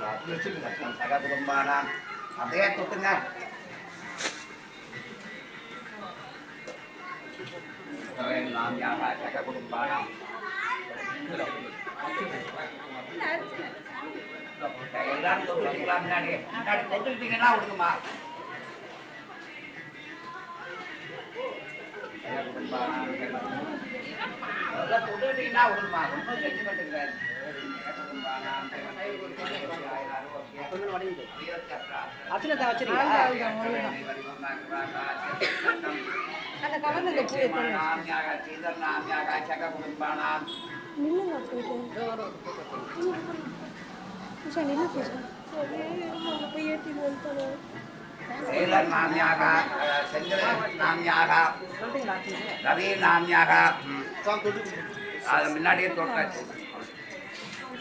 சக குடும்பானாம் அப்படியே தொட்டுங்க சக குடும்பானாம் எல்லாரும் தொட்டுட்டீங்களா முன்னாடி முன்னாடி தொட்டுட்டீங்கன்னா விடுங்கம்மா அதெல்லாம் விடுங்கம்மா ரொம்ப செஞ்சு அங்கே போய் ஏற்றிட்டு வந்துட்டானே சொல்லிட்டீங்களா அர்ச்சனை ரவி நாமியாக அது முன்னாடியே தொட்டாச்சு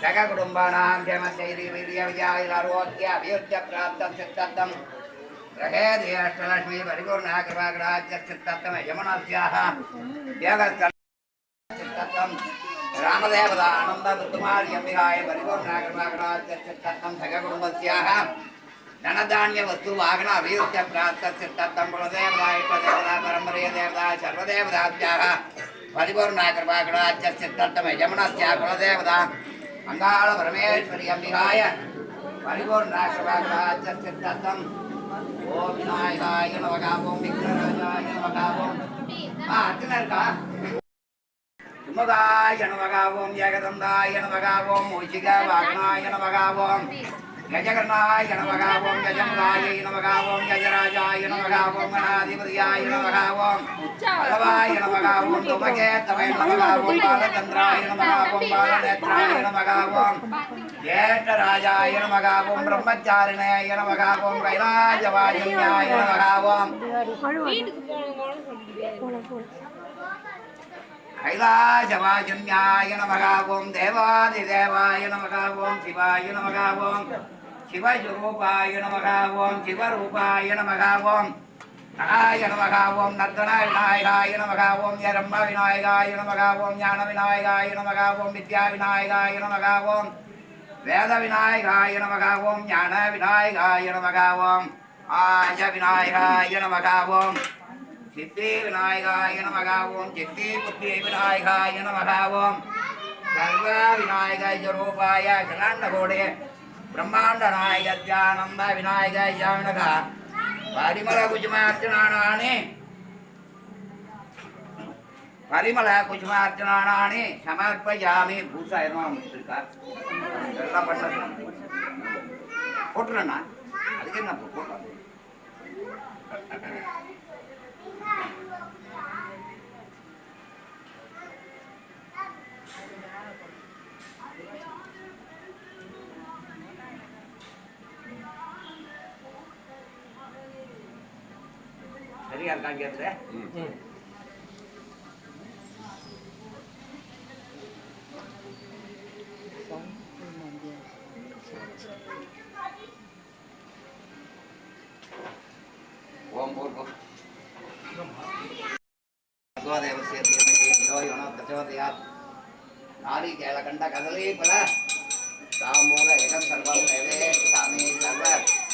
सककुटुम्बानां क्षेमचैर्वीर्यविजयारोग्याभियुज्यप्राप्तं सिद्धत्तं ग्रहेदेष्टलक्ष्मी परिपूर्णः कृपाग्राज्यसिद्धत्तम यमुनस्याः योगसिद्धत्तं रामदेवतानन्दमुत्तमार्यम्बिकाय परिपूर्णः कृपाग्राज्यसिद्धत्तं सककुटुम्बस्याः தனதானிய வஸ்து வாகன அபியுக்த பிரார்த்த சித்தத்தம் குலதேவதா இஷ்டதேவதா பரம்பரைய தேவதா சர்வதேவதாத்யாக பரிபூர்ணா கிருபா குணாச்ச சித்தத்தம் யமுனஸ்யா குலதேவதா மங்காள பரமேஸ்வரி அம்பிகாய பரிபூர்ணாக்கிரபாத்தம் ஓம் விநாயகாய நமகாபோம் விக்னராஜாய நமகாபோம். ஆ அர்த்தம் இருக்கா? சுமதாய நமகாவோம் ஏகதந்தாய நமகாவோம் மூஷிக வாகனாய நமகாவோம் ஓம் கஜகர்ணாய நமக ஓம் கஜமுகாய நமக ஓம் கஜராஜாய நமக ஓம் கணாதிபதியாய நமக ஓம் பலவாய நமக ஓம் துமகேத்தவய நமக ஓம் பாலச்சந்திராய நமக ஓம் பாலநேத்ராய நமக ஓம் ஜேஷ்டராஜாய நமக ஓம் பிரம்மச்சாரிணாய நமக ஓம் கைலாஜவாஜன்யாய நமக ஓம் போல போல கைலாசவாஜன்யாய நமக ஓம் தேவாதிதேவாய நமக ஓம் சிவாய நமக ஓம் சிவஸ்வரூபாய நமக ஓம் சிவரூபாய நமக ஓம் நகாய நமக ஓம் நர்த்தன விநாயகாய நமக ஓம் யரம்ப விநாயகாய நமக ஓம் ஞான விநாயகாய நமக ஓம் வித்யா விநாயகாய நமக ஓம் வேத விநாயகாய நமக ஓம் ஞான விநாயகாய நமக ஓம் ஆய விநாயகாய நமக ஓம் சித்தி விநாயகாய நமக ஓம் சித்தி புத்தி விநாயகாய நமக ஓம் சர்வ விநாயக ரூபாய அகிலாண்டகோடே பிரம்மாண்ட நாயகத்யானந்த விநாயகாய நமக பரிமள குஜுமார்ச்சனானி பரிமள குஜுமார்ச்சனானி சமர்ப்பயாமி பூசா எதுவும் இருக்கா எல்லாம் பண்ணது போட்டுறேண்ணா அதுக்கு என்ன போட்டுறேன் சரியா இருக்கா கேட்டு ஓம் பூர்வ தேவசிய தீமகி பல. சர்வம் சாமி சர்வ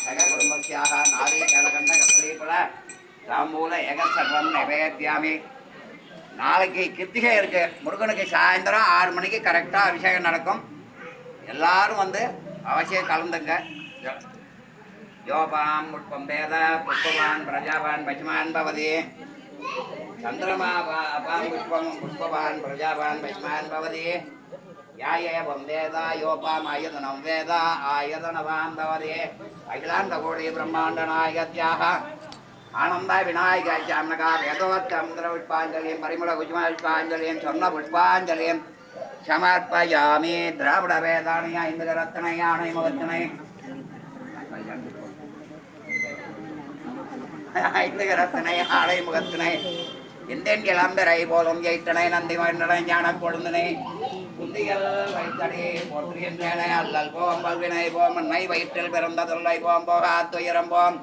சக குடும்பத்தியாக நாரி கேளகண்ட கதலே பல. தாம்பூல ஏகசர்வம் சர்வம் நாளைக்கு கிருத்திகை இருக்கு. முருகனுக்கு சாயந்தரம் ஆறு மணிக்கு கரெக்டாக அபிஷேகம் நடக்கும். எல்லாரும் வந்து அவசியம் கலந்துங்க. யோபாம் உட்பம் வேத புஷ்பவான் பிரஜாவான் பசுமான் பவதி. சந்திரமா அபாம் புஷ்பம் புஷ்பவான் பிரஜாவான் பசுமான் பவதி. யாயேவம் வேதா யோபாம் ஆயுதனம் வேதா ஆயுதனவான் பவதி. அகிலாந்த கோடி பிரம்மாண்ட நாயத்யாக ஆனந்த விநாயக சாமனகா வேதவத் சந்திர புஷ்பாஞ்சலியம் பரிமள குஜும புஷ்பாஞ்சலியும் சொர்ண புஷ்பாஞ்சலியும் சமர்ப்பயாமி திராவிட வேதானையா இந்து ரத்தனை ஆணை முகத்தினை. ஐந்து ரத்தனை ஆடை முகத்தினை. எந்தென் இளம்பெறை போலும் எயிட்டனை நந்தி மன்னனை ஞான கொழுந்தனை. புந்திகள் வைத்தடே போற்றுகின்றன அல்லல் போம் பல்வினை போம் மண்ணை வயிற்றில் பிறந்த தொல்லை போம் போகா துயரம் போம்.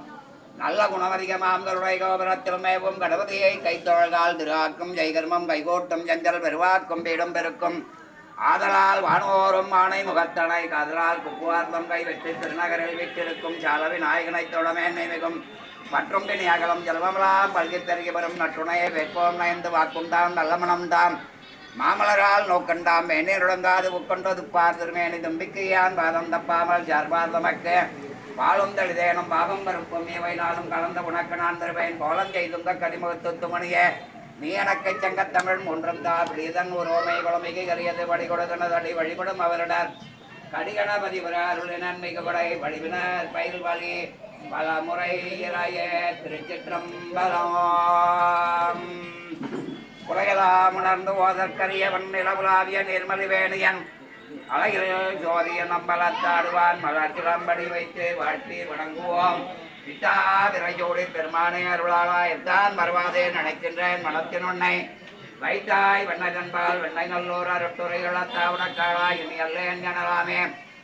நல்ல குணமதிகமாம் கருணை கோபுரத்தில் மேவும் கணபதியை கைத்தொழகால் திருவாக்கும் ஜெய்கர்மம் கைகோட்டும் செஞ்சல் பெருவாக்கும் பீடம் பெருக்கும். ஆதலால் வானோரும் ஆணை முகத்தனை காதலால் குப்புவார்த்தம் கை வெற்றி திருநகரில் வீற்றிருக்கும் சால விநாயகனைத் தொடமே மிகும். மற்றும் பிணி அகலம் ஜலமலாம் பல்கி தெருகி வரும் நட்டுணையை வெப்போம் நயந்து வாக்கும் தான் நல்ல மனம் தாம் மாமலரால் நோக்கண்டாம் மேனீருடங்காது உட்கொண்டது பார் திருமேனி தும்பிக்கையான் பாதம் தப்பாமல் சார்பார் தமக்கு பாலும் தளிதேனும் பாவம் பருப்பும் நாளும் கலந்த உனக்கு நான் தருவேன். கோலம் செய்துங்க கதிமுகத்து துமணியே நீ எனக்கு செங்கத்தமிழ் ஒன்றும் தா பிரீதன் ஒரு ஓமை குழமைக்கு கரியது வழி வழிபடும் அவரிடர். கடிகணபதி அருள் நன்மிகு படை வழிவினர் பயில் வழி பல முறை இறைய திருச்சிற்றம்பலம். உலகெல்லாம் உணர்ந்து ஓதற்கரியவன் நிலவுலாவிய நிர்மலிவேணியன் அழகில் ஜோதியன் நம்பலத்தாடுவான் மலர் சிலம்படி வைத்து வாழ்த்தி வணங்குவோம். விட்டா விரைஜோடி பெருமானே அருளாளா வருவாதே நினைக்கின்றேன் மனத்தின் உன்னை. வைத்தாய் வெண்ணகன்பால் வெண்ணை நல்லோர் அருட்டுரைகளத்தா இனி அல்லேன் எனலாமே.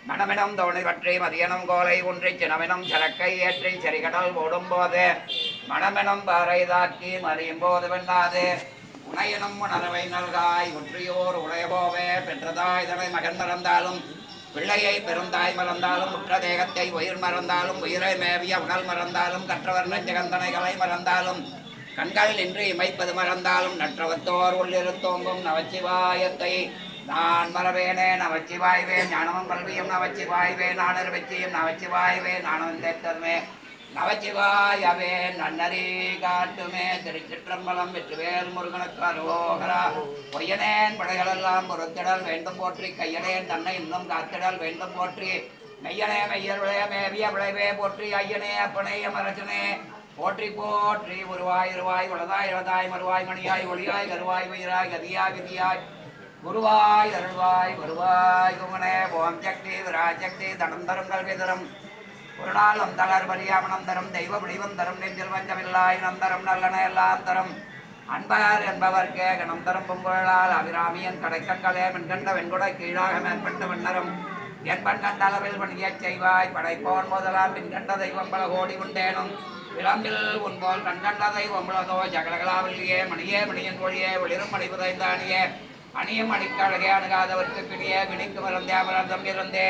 மனமினம் தோணி பற்றி மதியனம் கோலை ஒன்றி சினமினம் சரக்கை ஏற்றி செறிகடல் ஓடும் போது மனமெனும் பாறை தாக்கி மறியும் போது வெண்ணாது. உனையனும் உணர்வை நல்காய் ஒன்றியோர் உடையபோவே பெற்றதாய் இதனை மகன் மறந்தாலும் பிள்ளையை பெருந்தாய் மறந்தாலும் உற்ற தேகத்தை உயிர் மறந்தாலும் உயிரை மேவிய உடல் மறந்தாலும் கற்றவர் நெஞ்சகந்தனைகளை மறந்தாலும் கண்கள் நின்று இமைப்பது மறந்தாலும் நற்றவத்தோர் உள்ளிருத்தோங்கும் நவச்சிவாயத்தை நான் மறவேனே நவச்சிவாய்வே ஞானமும் கல்வியும் நவச்சிவாய்வே நாணர் வெற்றியும் நவச்சிவாய்வே நானும் தேத்ததுமே நவச்சிவாயவே நன்னரே காட்டுமே. திருச்சிற்றம்பலம் வெற்றுவேல் முருகனுக்கு அருவோகரா பொய்யனேன் படைகளெல்லாம் பொறுத்திடல் வேண்டும் போற்றி. கையனேன் தன்னை இன்னும் காத்திடல் வேண்டும் போற்றி. மெய்யனே மெய்யர் விளைய மேவிய விளைவே போற்றி. ஐயனே அப்பனே அமரசனே போற்றி போற்றி. உருவாய் இருவாய் வளதாய் இளதாய் மறுவாய் மணியாய் ஒளியாய் கருவாய் வயிறாய் கதியாய் விதியாய் குருவாய் அருள்வாய் வருவாய் குமனே. ஓம் சக்தி விராஜக்தி தனம் தரும் கல்வி தரும். ஒரு நாள் அந்தளர் பரியாமணம் தரும் தெய்வ வடிவம் தரும் நெஞ்சில் வஞ்சமில்லாய் நந்தரம் நல்லன எல்லாம் தரும். அன்பர் என்பவர் கேகணம் தரும் பொங்குழலால் அபிராமியன் கடைக்கங்களே மென்கண்ட வெண்குடை கீழாக மேற்பட்ட வண்ணரும். என்பன் பண்கண்ட அளவில் பணியச் செய்வாய் படைப்போன் முதலாம் மின்கண்ட தெய்வம் பல கோடி உண்டேனும். விளம்பில் உன்போல் கண்கண்ட தெய்வம் உலகோ ஜகலகலாவில்லையே மணியே மணியன் ஒழியே ஒளிரும் மணிபுதைந்தானியே அணியும் அணிக்கழகே அணுகாதவர்க்கு பிணியே விணிக்கு மறந்தே மலர்ந்தம் இருந்தே.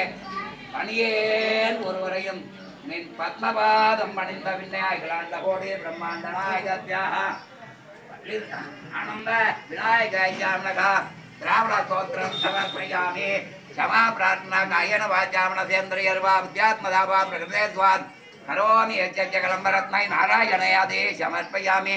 தனியேன் ஒருவரையும் நின் பத்மபாதம் பணிந்த பின்னே அகிலாண்ட கோடி பிரம்மாண்ட நாயகத்யாக ஆனந்த விநாயகாய்யாமனகா திராவிட ஸ்தோத்திரம் சமர்ப்பயாமி क्षमा प्रार्थना कायेन वाचा मनसेन्द्रियर्वा विद्यात्मदा वा प्रकृते स्वात् करोमि यज्ञ कलम्बरत्नै नारायणयादे समर्पयामि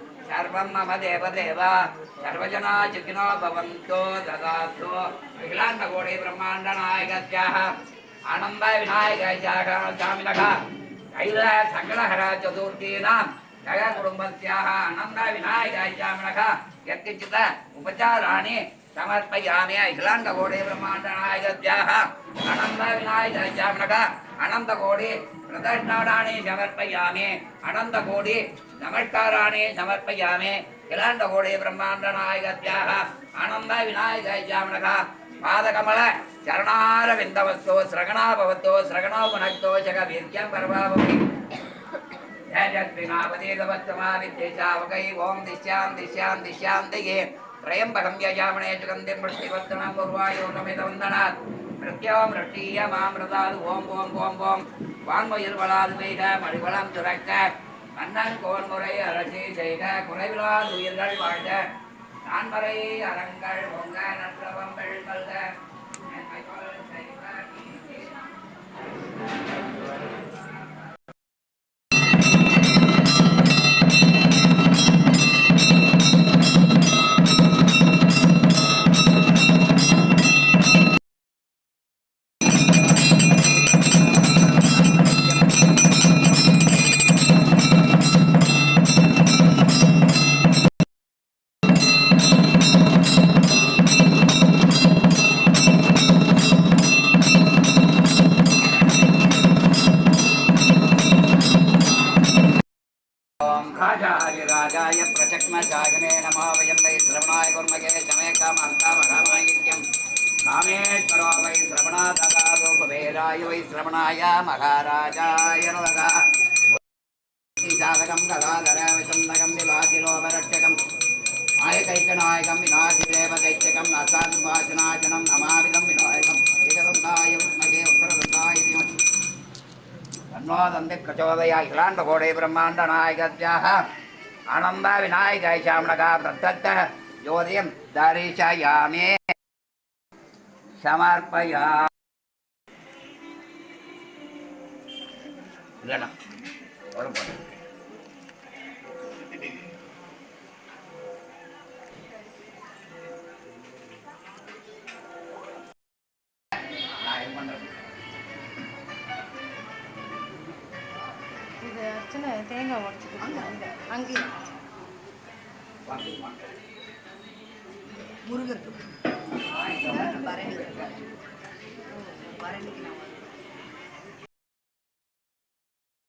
सर्वं मम देवदेव सर्वजना सुखिनो भवन्तु ददातु अखिलाण्डकोटि ब्रह्माण्डनायकस्याः आनन्द विनायकस्याः स्वामिनः कैल सकलहर चतुर्थीनां जय कुटुम्बस्याः आनन्द विनायकस्यामिनः यत्किञ्चित् उपचाराणि समर्पयामि अखिलाण्डकोटि ब्रह्माण्डनायकस्याः आनन्द विनायकस्यामिनः अनन्तकोटि प्रदर्शनानि समर्पयामि अनन्तकोटि नमस्काराणि समर्पयामि अखिलाण्डकोटि ब्रह्माण्डनायकस्याः आनन्द विनायकस्यामिनः पादकमल चरणारविन्दवस्तु स्रगणा भवतु स्रगणो पुनक्तो जगवीर्यं पर्वावपि जयद्विनावदेगवत्तमाविद्येशावकै ॐ दिश्यां दिश्यां दिश्यां दिगे त्रयम्बकं यजामणे सुगन्धिं वृष्टिवर्धनं पूर्वायोगमिदवन्दनात् मृत्यो मृष्टीय मामृतात् ॐ ॐ ॐ ॐ வான்மயில் வளாது பெய்க மழிவளம் துறக்க மன்னன் கோன்முறை அரசி செய்க குறைவிலாது உயிர்கள் வாழ்க. நான்மறை அறங்கள் பொங்க நன்றவங்கள் மல்க वीराय वै श्रवणाय महाराजाय नमः श्रीजातकं गदाधरविचन्दकं विभासिलोपरक्षकम् आयकैकनायकं विनाशिदेव दैत्यकं नासानुभासनाशनं नमाविदं विनायकम् एकदन्ताय विद्महे वक्रदन्ताय धीमहि तन्वादन्दिप्रचोदया इलाण्डकोडे ब्रह्माण्डनायकस्याः आनन्द विनायकाय श्यामणका प्रदत्तः ज्योतिं दर्शयामि समर्पया இல்லைண்ணா. நான் இது பண்ணுறேன் இது அர்ச்சனை தேங்காய் உடச்சிட்டு அங்கே அங்கேயும் வாங்க வாங்க முருகருக்கு பரணி பரணிக்கு நான்